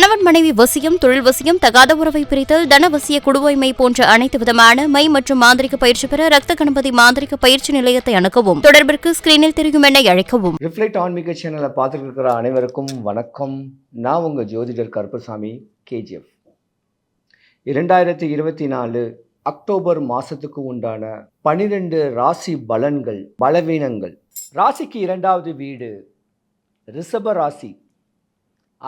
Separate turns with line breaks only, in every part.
கணவன் மனைவி வசியம் தொழில் வசியம் தகாத உறவை பிரித்தல் தனவசிய குடுவைமை போன்ற அனைத்து விதமான மை மற்றும் மாந்திரிக பயிற்சி பெற ரத்த கணபதி மாந்திரிக பயிற்சி நிலையத்தை அணுகவும். தொடர்பிற்கு ஸ்கிரீனில் தெரியும் என அழைக்கவும்.
ரிஃப்ளெக்ட் ஆன்மீக சேனலை அனைவருக்கும் வணக்கம். நான் உங்கள் ஜோதிடர் கருப்பசாமி கேஜிஎஃப் இரண்டாயிரத்தி இருபத்தி நாலு அக்டோபர் மாதத்துக்கு உண்டான பனிரெண்டு ராசி பலன்கள் பலவீனங்கள். ராசிக்கு இரண்டாவது வீடு ரிஷப ராசி.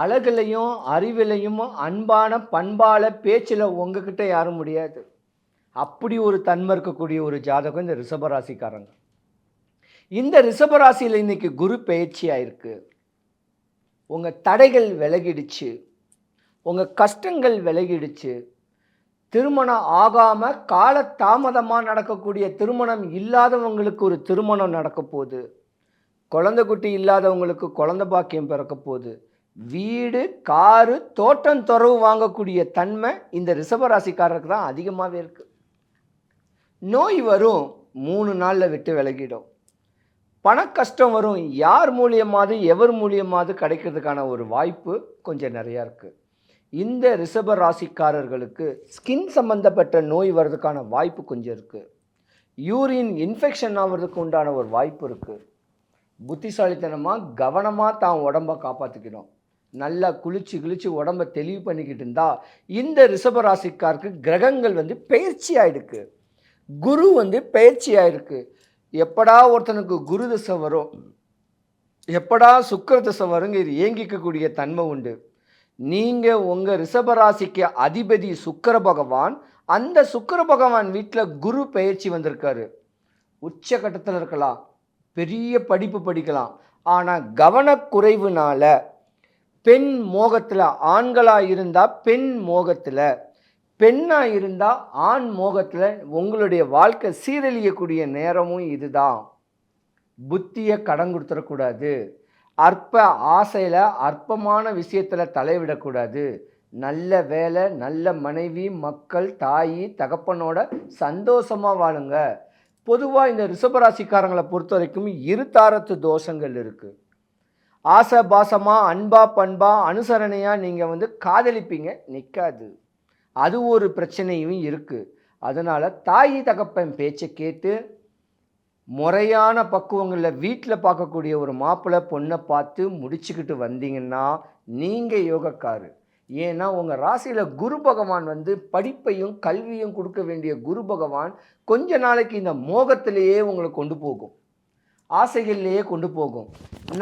அழகுலையும் அறிவிலையும் அன்பான பண்பால பேச்சில் உங்ககிட்ட யாரும் முடியாது. அப்படி ஒரு தன்மை இருக்கக்கூடிய ஒரு ஜாதகம் இந்த ரிஷபராசிக்காரங்க. இந்த ரிஷபராசியில் இன்னைக்கு குரு பயிற்சியாக இருக்குது உங்கள் தடைகள் விலகிடுச்சு. உங்கள் கஷ்டங்கள் விலகிடுச்சு. திருமணம் ஆகாமல் கால தாமதமாக நடக்கக்கூடிய திருமணம் இல்லாதவங்களுக்கு ஒரு திருமணம் நடக்க போகுது. குழந்தை குட்டி இல்லாதவங்களுக்கு குழந்த பாக்கியம் பிறக்க போகுது. வீடு காரு தோட்டம் துறவு வாங்கக்கூடிய தன்மை இந்த ரிஷபராசிக்காரருக்கு தான் அதிகமாகவே இருக்குது நோய் வரும் மூணு நாளில் விட்டு விலகிடும். பண கஷ்டம் வரும் யார் மூலியமாவது எவர் மூலியமாவது கிடைக்கிறதுக்கான ஒரு வாய்ப்பு கொஞ்சம் நிறையா இருக்குது இந்த ரிஷப ராசிக்காரர்களுக்கு ஸ்கின் சம்பந்தப்பட்ட நோய் வர்றதுக்கான வாய்ப்பு கொஞ்சம் இருக்குது யூரின் இன்ஃபெக்ஷன் ஆகிறதுக்கு உண்டான ஒரு வாய்ப்பு இருக்குது புத்திசாலித்தனமாக கவனமாக தான் உடம்ப காப்பாற்றிக்கணும் நல்லா குளிச்சு குளிச்சு உடம்ப தெளிவு பண்ணிக்கிட்டு இருந்தா இந்த ரிஷபராசிக்காருக்கு கிரகங்கள் வந்து பயிற்சி ஆகிருக்கு குரு வந்து பயிற்சி ஆயிருக்கு. எப்படா ஒருத்தனுக்கு குரு தசை வரும் எப்படா சுக்கர தசை வருங்க இது ஏங்கிக்கக்கூடிய தன்மை உண்டு. நீங்கள் உங்கள் ரிஷபராசிக்கு அதிபதி சுக்கர பகவான் அந்த சுக்கர பகவான் வீட்டில் குரு பயிற்சி வந்திருக்காரு. உச்சகட்டத்தில் இருக்கலாம் பெரிய படிப்பு படிக்கலாம். ஆனால் கவனக்குறைவுனால பெண் மோகத்தில் ஆண்களாக இருந்தால் பெண் மோகத்தில். பெண்ணாக இருந்தால் ஆண் மோகத்தில் உங்களுடைய வாழ்க்கை சீரழியக்கூடிய நேரமும் இதுதான். புத்தியை கடன் கொடுத்துடக்கூடாது அற்ப ஆசையில் அற்பமான விஷயத்தில் தலைவிடக்கூடாது நல்ல வேலை நல்ல மனைவி மக்கள் தாய் தகப்பனோட சந்தோஷமாக வாழுங்க. பொதுவாக இந்த ரிஷபராசிக்காரங்களை பொறுத்த வரைக்கும் இருதாரத்து தோஷங்கள் இருக்குது ஆசை பாசமாக அன்பா பண்பா அனுசரணையாக நீங்கள் வந்து காதலிப்பீங்க? நிற்காது அது ஒரு பிரச்சனையும் இருக்குது அதனால் தாய் தகப்பன் பேச்சை கேட்டு முறையான பக்குவங்களில் வீட்டில் பார்க்கக்கூடிய ஒரு மாப்பிள்ளை பொண்ணை பார்த்து முடிச்சுக்கிட்டு வந்தீங்கன்னா நீங்கள் யோகக்காரு. ஏன்னா உங்கள் ராசியில் குரு பகவான் வந்து படிப்பையும் கல்வியும் கொடுக்க வேண்டிய குரு பகவான் கொஞ்ச நாளைக்கு இந்த மோகத்திலேயே உங்களை கொண்டு போகும். ஆசைகள்லேயே கொண்டு போகும்.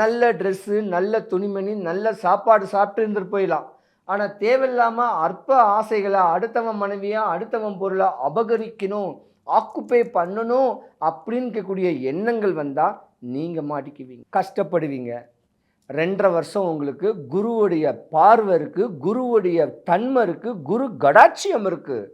நல்ல ட்ரெஸ்ஸு நல்ல துணிமணி நல்ல சாப்பாடு சாப்பிட்டு இருந்துட்டு போயிடலாம். ஆனால் தேவையில்லாமல் அற்ப ஆசைகளை அடுத்தவன் மனைவியாக அடுத்தவன் பொருளை அபகரிக்கணும் ஆக்குப்பை பண்ணணும் அப்படின்னு இருக்கக்கூடிய எண்ணங்கள் வந்தால் நீங்கள் மாட்டிக்குவீங்க. கஷ்டப்படுவீங்க. ரெண்டரை வருஷம் உங்களுக்கு குருவுடைய பார்வை இருக்குது குருவுடைய தன்மை இருக்குது குரு கடாட்சியம் இருக்குது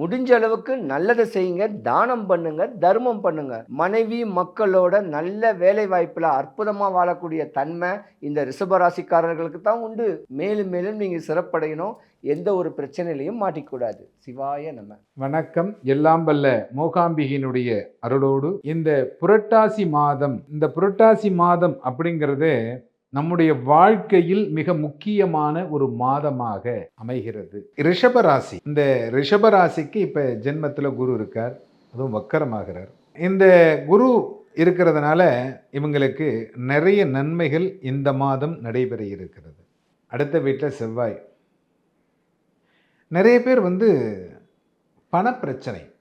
முடிஞ்ச அளவுக்கு நல்லதை செய்யுங்க தானம் பண்ணுங்க தர்மம் பண்ணுங்க. மனைவி மக்களோட நல்ல வேலை வாய்ப்பில் அற்புதமாக வாழக்கூடிய தன்மை இந்த ரிஷபராசிக்காரர்களுக்கு தான் உண்டு. மேலும் மேலும் நீங்கள் சிறப்படையணும். எந்த ஒரு பிரச்சனையிலையும் மாட்டிக்கூடாது. சிவாய நம்ம
வணக்கம். எல்லாம் வல்ல மூகாம்பிகையினுடைய அருளோடு இந்த புரட்டாசி மாதம் இந்த புரட்டாசி மாதம் அப்படிங்கிறது நம்முடைய வாழ்க்கையில் மிக முக்கியமான ஒரு மாதமாக அமைகிறது. ரிஷபராசி. இந்த ரிஷபராசிக்கு இப்ப ஜென்மத்தில் குரு இருக்கார். அதுவும் வக்கரமாகிறார். இந்த குரு இருக்கிறதுனால இவங்களுக்கு நிறைய நன்மைகள் இந்த மாதம் நடைபெற இருக்கிறது. அடுத்த வீட்டில் செவ்வாய். நிறைய பேர் வந்து பணப்பிரச்சனை.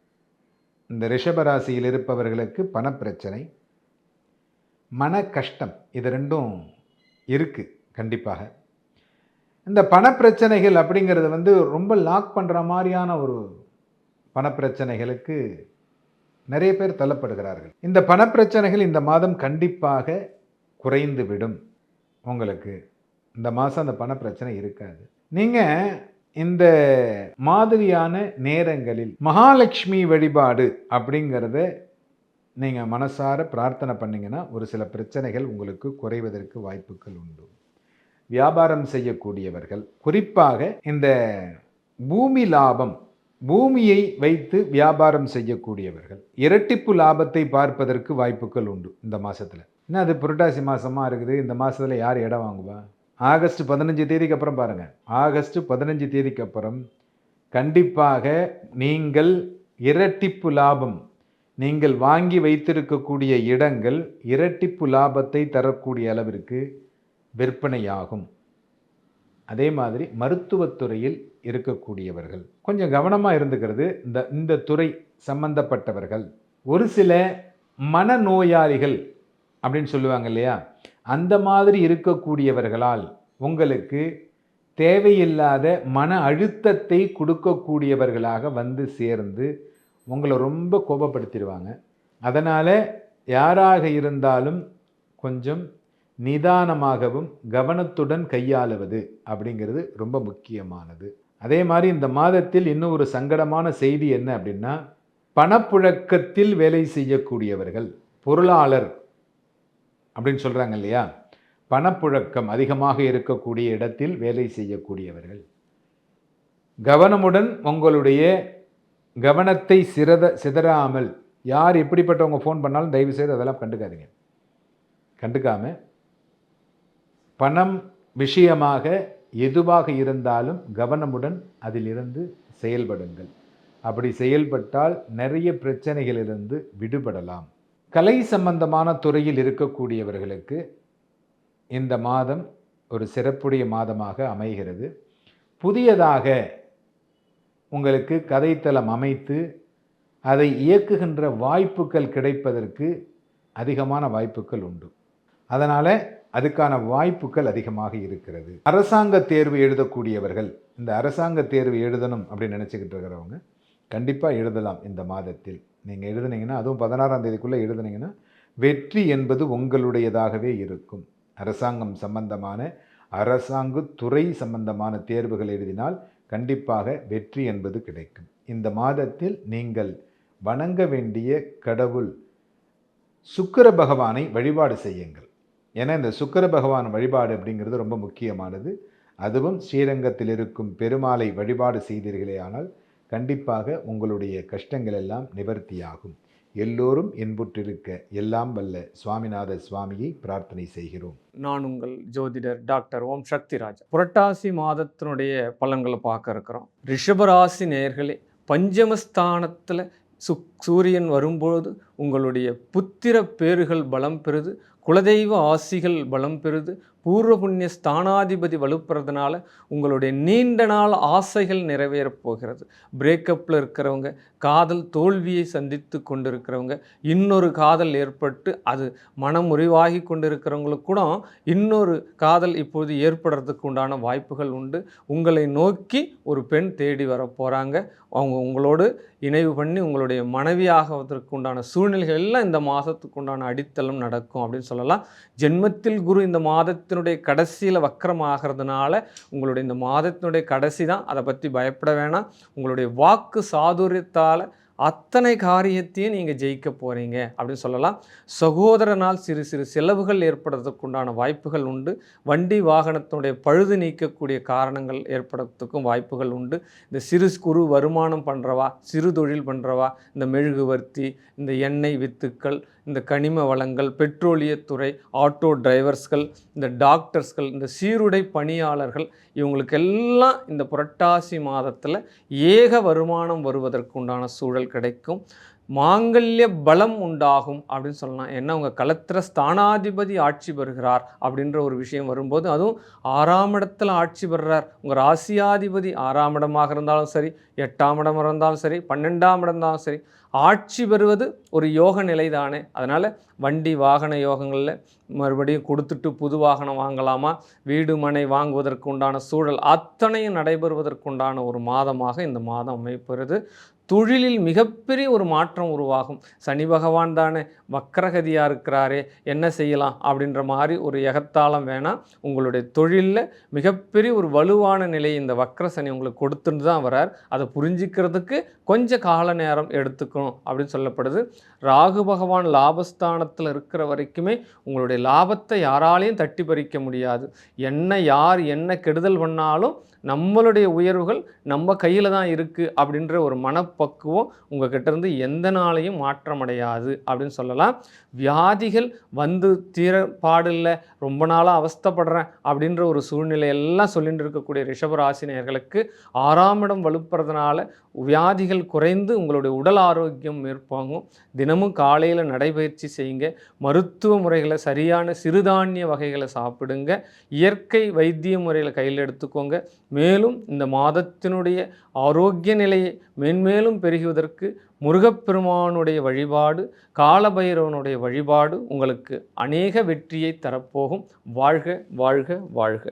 இந்த ரிஷபராசியில் இருப்பவர்களுக்கு பணப்பிரச்சனை. மன கஷ்டம். இது ரெண்டும் இருக்குது கண்டிப்பாக. இந்த பணப்பிரச்சனைகள் அப்படிங்கிறது வந்து ரொம்ப லாக் பண்ணுற மாதிரியான ஒரு பணப்பிரச்சனைகளுக்கு நிறைய பேர் தள்ளப்படுகிறார்கள். இந்த பணப்பிரச்சனைகள் இந்த மாதம் கண்டிப்பாக குறைந்து விடும். உங்களுக்கு இந்த மாதம் அந்த பணப்பிரச்சனை இருக்காது. நீங்கள் இந்த மாதிரியான நேரங்களில் மகாலட்சுமி வழிபாடு அப்படிங்கிறத நீங்கள் மனசார பிரார்த்தனை பண்ணீங்கன்னா ஒரு சில பிரச்சனைகள் உங்களுக்கு குறைவதற்கு வாய்ப்புகள் உண்டு. வியாபாரம் செய்யக்கூடியவர்கள் குறிப்பாக இந்த பூமி லாபம் பூமியை வைத்து வியாபாரம் செய்யக்கூடியவர்கள் இரட்டிப்பு லாபத்தை பார்ப்பதற்கு வாய்ப்புகள் உண்டு இந்த மாதத்தில் என்ன அது புரட்டாசி மாதமாக இருக்குது? இந்த மாதத்தில் யார் இடம் வாங்குவா? ஆகஸ்ட் பதினஞ்சு தேதிக்கு அப்புறம் பாருங்கள் ஆகஸ்ட் பதினஞ்சு தேதிக்கு அப்புறம் கண்டிப்பாக நீங்கள் இரட்டிப்பு லாபம் நீங்கள் வாங்கி வைத்திருக்கக்கூடிய இடங்கள் இரட்டிப்பு லாபத்தை தரக்கூடிய அளவிற்கு விற்பனையாகும். அதே மாதிரி மருத்துவத்துறையில் இருக்கக்கூடியவர்கள். கொஞ்சம் கவனமாக இருந்துக்கிறது இந்த இந்த துறை சம்பந்தப்பட்டவர்கள். ஒரு சில மனநோயாளிகள் அப்படின்னு சொல்லுவாங்க இல்லையா? அந்த மாதிரி இருக்கக்கூடியவர்களால் உங்களுக்கு தேவையில்லாத மன அழுத்தத்தை கொடுக்கக்கூடியவர்களாக வந்து சேர்ந்து உங்களை ரொம்ப கோபப்படுத்திடுவாங்க. அதனால் யாராக இருந்தாலும் கொஞ்சம் நிதானமாகவும் கவனத்துடன் கையாளுவது அப்படிங்கிறது ரொம்ப முக்கியமானது. அதே மாதிரி இந்த மாதத்தில் இன்னும் ஒரு சங்கடமான செய்தி என்ன அப்படின்னா பணப்புழக்கத்தில் வேலை செய்யக்கூடியவர்கள் பொருளாளர் அப்படின்னு சொல்கிறாங்க இல்லையா? பணப்புழக்கம் அதிகமாக இருக்கக்கூடிய இடத்தில் வேலை செய்யக்கூடியவர்கள். கவனமுடன் உங்களுடைய கவனத்தை சிறத சிதறாமல் யார் எப்படிப்பட்டவங்க ஃபோன் பண்ணாலும் தயவு செய்து அதெல்லாம் கண்டுக்காதீங்க. கண்டுக்காம பணம் விஷயமாக எதுவாக இருந்தாலும் கவனமுடன் அதிலிருந்து செயல்படுங்கள். அப்படி செயல்பட்டால் நிறைய பிரச்சனைகளிலிருந்து விடுபடலாம். கலை சம்பந்தமான துறையில் இருக்கக்கூடியவர்களுக்கு இந்த மாதம் ஒரு சிறப்புடைய மாதமாக அமைகிறது. புதியதாக உங்களுக்கு கதைத்தளம் அமைத்து அதை இயக்குகின்ற வாய்ப்புகள் கிடைப்பதற்கு அதிகமான வாய்ப்புகள் உண்டு. அதனால் அதுக்கான வாய்ப்புகள் அதிகமாக இருக்கிறது. அரசாங்க தேர்வு எழுதக்கூடியவர்கள் இந்த அரசாங்க தேர்வு எழுதணும் அப்படின்னு நினச்சிக்கிட்டு இருக்கிறவங்க கண்டிப்பாக எழுதலாம் இந்த மாதத்தில். நீங்கள் எழுதுனீங்கன்னா அதுவும் பதினாறாம் தேதிக்குள்ளே எழுதுனீங்கன்னா வெற்றி என்பது உங்களுடையதாகவே இருக்கும். அரசாங்கம் சம்பந்தமான அரசாங்கு துறை சம்பந்தமான தேர்வுகள் எழுதினால் கண்டிப்பாக வெற்றி என்பது கிடைக்கும். இந்த மாதத்தில் நீங்கள் வணங்க வேண்டிய கடவுள் சுக்கர பகவானை வழிபாடு செய்யுங்கள். ஏன்னா இந்த சுக்கர பகவான் வழிபாடு அப்படிங்கிறது ரொம்ப முக்கியமானது. அதுவும் ஸ்ரீரங்கத்தில் இருக்கும் பெருமாளை வழிபாடு செய்தீர்களே ஆனால் கண்டிப்பாக உங்களுடைய கஷ்டங்கள் எல்லாம் நிவர்த்தியாகும். எல்லோரும் இன்புற்றிருக்க எல்லாம் வல்ல சுவாமிநாத சுவாமியை பிரார்த்தனை செய்கிறோம்.
நான் உங்கள் ஜோதிடர் டாக்டர் ஓம் சக்திராஜ் புரட்டாசி மாதத்தினுடைய பலன்களை பார்க்க இருக்கிறோம். ரிஷபராசி நேர்களே பஞ்சமஸ்தானத்தில் சு சூரியன் வரும்போது உங்களுடைய புத்திர பேறுகள் பலம் பெறுது. குலதெய்வ ஆசிகள் பலம் பெறுது. பூர்வ புண்ணிய ஸ்தானாதிபதி வலுப்புறதுனால உங்களுடைய நீண்ட நாள் ஆசைகள் நிறைவேறப் போகிறது. பிரேக்கப்பில் இருக்கிறவங்க காதல் தோல்வியை சந்தித்து கொண்டிருக்கிறவங்க இன்னொரு காதல் ஏற்பட்டு அது மனமுறிவாகி கொண்டிருக்கிறவங்களுக்கு கூட இன்னொரு காதல் இப்போது ஏற்படுறதுக்கு உண்டான வாய்ப்புகள் உண்டு. உங்களை நோக்கி ஒரு பெண் தேடி வர போகிறாங்க அவங்க உங்களோடு இணைவு பண்ணி உங்களுடைய மனைவியாகுவதற்கு உண்டான சூழ்நிலைகள் எல்லாம் இந்த மாதத்துக்கு உண்டான அடித்தளம் நடக்கும் அப்படின்னு சொல்லலாம். ஜென்மத்தில் குரு இந்த மாதத்தினுடைய கடைசியில் வக்கரம் ஆகிறதுனால உங்களுடைய இந்த மாதத்தினுடைய கடைசி தான். அதை பற்றி பயப்பட வேணாம். உங்களுடைய வாக்கு சாதுரியத்தால் அத்தனை காரியத்தையும் நீங்கள் ஜெயிக்க போகிறீங்க அப்படின்னு சொல்லலாம். சகோதரனால் சிறு சிறு செலவுகள் ஏற்படுறதுக்கு உண்டான வாய்ப்புகள் உண்டு. வண்டி வாகனத்தினுடைய பழுது நீக்கக்கூடிய காரணங்கள் ஏற்படுறதுக்கும் வாய்ப்புகள் உண்டு. இந்த சிறு குறு வருமானம் பண்ணுறவா சிறு தொழில் பண்ணுறவா இந்த மெழுகுவர்த்தி இந்த எண்ணெய் வித்துக்கள் இந்த கனிம வளங்கள் பெட்ரோலியத்துறை ஆட்டோ டிரைவர்ஸ்கள் இந்த டாக்டர்ஸ்கள் இந்த சீருடை பணியாளர்கள் இவங்களுக்கெல்லாம் இந்த புரட்டாசி மாதத்தில் ஏக வருமானம் வருவதற்கு உண்டான சூழல் கிடைக்கும். மாங்கல்ய பலம் உண்டாகும் அப்படின்னு சொல்லலாம். ஏன்னா உங்கள் களத்திர ஸ்தானாதிபதி ஆட்சி பெறுகிறார் அப்படின்ற ஒரு விஷயம் வரும்போது அதுவும் ஆறாம் இடத்துல ஆட்சி பெறுறார். உங்கள் ராசியாதிபதி ஆறாம் இடமாக இருந்தாலும் சரி எட்டாம் இடம் இருந்தாலும் சரி பன்னெண்டாம் இடம் இருந்தாலும் சரி ஆட்சி பெறுவது ஒரு யோக நிலை தானே அதனால் வண்டி வாகன யோகங்களில் மறுபடியும் கொடுத்துட்டு புது வாகனம் வாங்கலாமா? வீடு மனை வாங்குவதற்கு உண்டான சூழல் அத்தனையும் நடைபெறுவதற்குண்டான ஒரு மாதமாக இந்த மாதம் அமைப்பெறுது தொழிலில் மிகப்பெரிய ஒரு மாற்றம் உருவாகும். சனி பகவான் தானே வக்கரகதியாக இருக்கிறாரே என்ன செய்யலாம் அப்படின்ற மாதிரி ஒரு எகத்தாளம் வேணால் உங்களுடைய தொழிலில் மிகப்பெரிய ஒரு வலுவான நிலை இந்த வக்கர சனி உங்களுக்கு கொடுத்துட்டு தான் வரார். அதை புரிஞ்சிக்கிறதுக்கு கொஞ்சம் கால நேரம் எடுத்துக்கணும் அப்படின்னு சொல்லப்படுது. ராகு பகவான் லாபஸ்தானத்தில் இருக்கிற வரைக்குமே உங்களுடைய லாபத்தை யாராலையும் தட்டி பறிக்க முடியாது. என்ன யார் என்ன கெடுதல் பண்ணாலும் நம்மளுடைய உயர்வுகள் நம்ம கையில் தான் இருக்குது அப்படின்ற ஒரு மனப்பக்குவம் உங்கள் இருந்து எந்த நாளையும் மாற்றமடையாது அப்படின்னு சொல்லலாம். வியாதிகள் வந்து தீர பாடில்லை ரொம்ப நாளாக அவஸ்தைப்படுறேன் அப்படின்ற ஒரு சூழ்நிலையெல்லாம் சொல்லிட்டு இருக்கக்கூடிய ரிஷபராசினியர்களுக்கு ஆறாம் இடம் வலுப்புறதுனால வியாதிகள் குறைந்து உங்களுடைய உடல் ஆரோக்கியம் மேற்பாங்கும். தினமும் காலையில் நடைபயிற்சி செய்யுங்க. மருத்துவ முறைகளை சரியான சிறுதானிய வகைகளை சாப்பிடுங்க. இயற்கை வைத்திய முறையில் கையில் எடுத்துக்கோங்க. மேலும் இந்த மாதத்தினுடைய ஆரோக்கிய நிலையை மென்மேலும் பெருகுவதற்கு முருகப்பெருமானுடைய வழிபாடு காலபைரவனுடைய வழிபாடு உங்களுக்கு அநேக வெற்றியை தரப்போகும். வாழ்க வாழ்க வாழ்க.